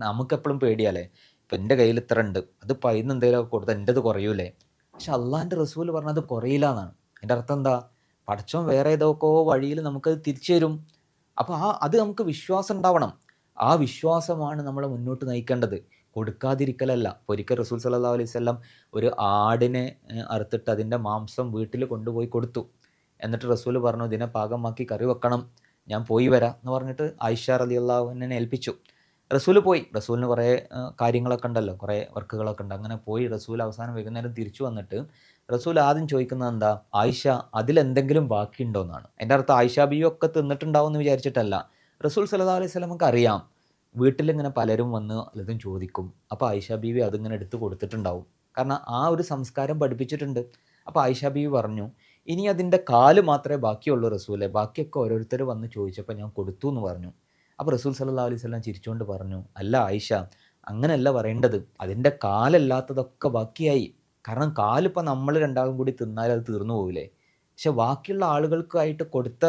നമുക്കെപ്പോഴും പേടിയാലേ? ഇപ്പം എന്റെ കയ്യിൽ ഇത്ര ഉണ്ട്. അത് പൈന്ന് എന്തെങ്കിലും കൊടുത്താൽ എന്റെത് കുറയൂലേ? പക്ഷെ അള്ളാഹിന്റെ റസൂൽ പറഞ്ഞത് കുറയില്ല എന്നാണ് അതിന്റെ അർത്ഥം എന്താ? പടച്ചോൻ വേറെ ഏതൊക്കെ വഴിയിൽ നമുക്കത് തിരിച്ചു തരും. അപ്പോൾ ആ അത് നമുക്ക് വിശ്വാസം ഉണ്ടാവണം. ആ വിശ്വാസമാണ് നമ്മളെ മുന്നോട്ട് നയിക്കേണ്ടത്. കൊടുക്കാതിരിക്കലല്ല. ഒരിക്കൽ റസൂൽ സല്ലാ അലൈഹി സ്വല്ലം ഒരു ആടിനെ അറുത്തിട്ട് അതിന്റെ മാംസം വീട്ടിൽ കൊണ്ടുപോയി കൊടുത്തു. എന്നിട്ട് റസൂൽ പറഞ്ഞു ഇതിനെ പാകമാക്കി കറി വെക്കണം. ഞാൻ പോയി വരാം എന്ന് പറഞ്ഞിട്ട് ആയിഷ റലി അള്ളാഹുവിനെ ഏൽപ്പിച്ചു. റസൂൽ പോയി. റസൂലിന് കുറേ കാര്യങ്ങളൊക്കെ ഉണ്ടല്ലോ. കുറേ വർക്കുകളൊക്കെ ഉണ്ട്. അങ്ങനെ പോയി റസൂൽ അവസാനം വൈകുന്നേരം തിരിച്ചു വന്നിട്ട് റസൂൽ ആദ്യം ചോദിക്കുന്നത് എന്താ? ആയിഷ അതിലെന്തെങ്കിലും ബാക്കിയുണ്ടോ എന്നാണ്. എന്റെ അർത്ഥം ആയിഷ ബിയു ഒക്കെ തിന്നിട്ടുണ്ടാവും എന്ന് വിചാരിച്ചിട്ടല്ല. റസൂൽ സല്ലാ അലൈഹി സ്വലമക്ക് അറിയാം. വീട്ടിലിങ്ങനെ പലരും വന്ന് പലതും ചോദിക്കും. അപ്പോൾ ആയിഷ ബീവി അതിങ്ങനെ എടുത്തു കൊടുത്തിട്ടുണ്ടാവും. കാരണം ആ ഒരു സംസ്കാരം പഠിപ്പിച്ചിട്ടുണ്ട്. അപ്പോൾ ആയിഷ ബീവി പറഞ്ഞു ഇനി അതിന്റെ കാൽ മാത്രമേ ബാക്കിയുള്ളൂ റസൂലെ. ബാക്കിയൊക്കെ ഓരോരുത്തർ വന്ന് ചോദിച്ചപ്പോൾ ഞാൻ കൊടുത്തു എന്ന് പറഞ്ഞു. അപ്പോൾ റസൂൽ സല്ലാ അലൈഹി സ്വലം ചിരിച്ചുകൊണ്ട് പറഞ്ഞു അല്ല ആയിഷ അങ്ങനെയല്ല പറയേണ്ടത്. അതിന്റെ കാലല്ലാത്തതൊക്കെ ബാക്കിയായി. കാരണം കാലിപ്പോൾ നമ്മൾ രണ്ടാളും കൂടി തിന്നാൽ അത് തീർന്നു പോവില്ലേ പക്ഷെ ബാക്കിയുള്ള ആളുകൾക്കായിട്ട് കൊടുത്ത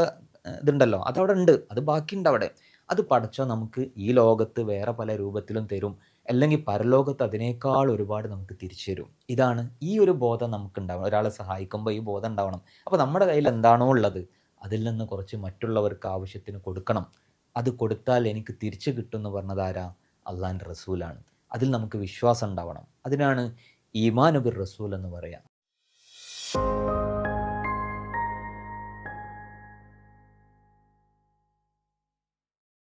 ഇതുണ്ടല്ലോ അതവിടെ ഉണ്ട്. അത് ബാക്കിയുണ്ട് അവിടെ. അത് പഠിച്ചോ നമുക്ക് ഈ ലോകത്ത് വേറെ പല രൂപത്തിലും തരും. അല്ലെങ്കിൽ പരലോകത്ത് അതിനേക്കാൾ ഒരുപാട് നമുക്ക് തിരിച്ചു തരും. ഇതാണ് ഈ ഒരു ബോധം നമുക്ക് ഉണ്ടാവണം ഒരാളെ സഹായിക്കുമ്പോൾ ഈ ബോധം ഉണ്ടാവണം. അപ്പോൾ നമ്മുടെ കയ്യിൽ എന്താണോ ഉള്ളത് അതിൽ നിന്ന് കുറച്ച് മറ്റുള്ളവർക്ക് ആവശ്യത്തിന് കൊടുക്കണം. അത് കൊടുത്താൽ എനിക്ക് തിരിച്ചു കിട്ടുമെന്ന് പറഞ്ഞത് ആരാ? അള്ളാന്റെ റസൂലാണ്. അതിൽ നമുക്ക് വിശ്വാസം ഉണ്ടാവണം. അതിനാണ് ഈമാനുബിർ റസൂൽ എന്ന് പറയാം.